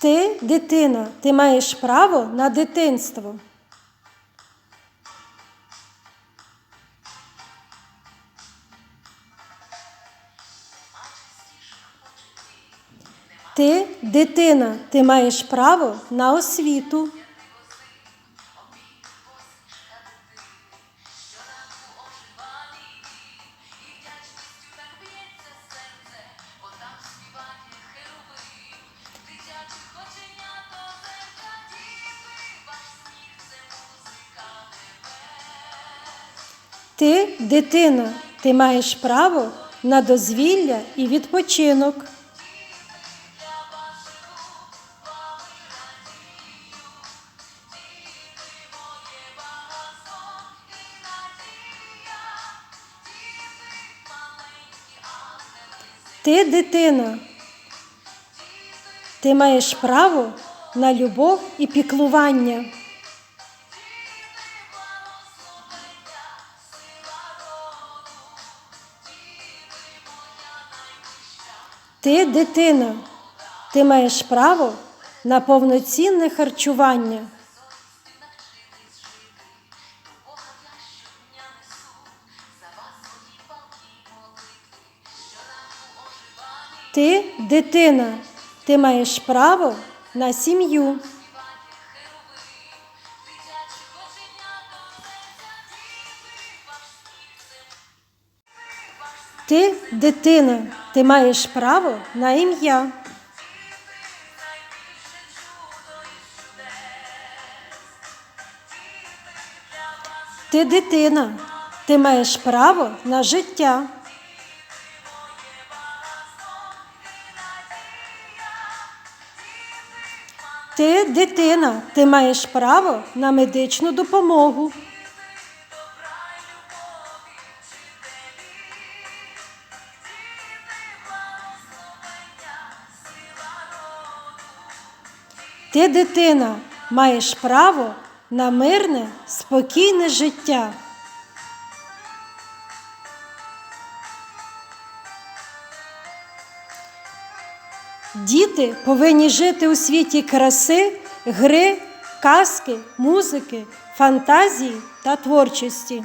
Ти дитина, ти маєш право на дитинство. Ти дитина, ти маєш право на освіту. Ти дитина, ти маєш право на дозвілля і відпочинок. Ти дитина. Ти маєш право на любов і піклування. Ти дитина. Ти маєш право на повноцінне харчування. Ти дитина. Ти маєш право на сім'ю. Ти дитина. Ти маєш право на ім'я. Ти дитина. Ти маєш право на життя. Ти дитина, ти маєш право на медичну допомогу. Ти дитина, маєш право на мирне, спокійне життя. Діти повинні жити у світі краси, гри, казки, музики, фантазії та творчості.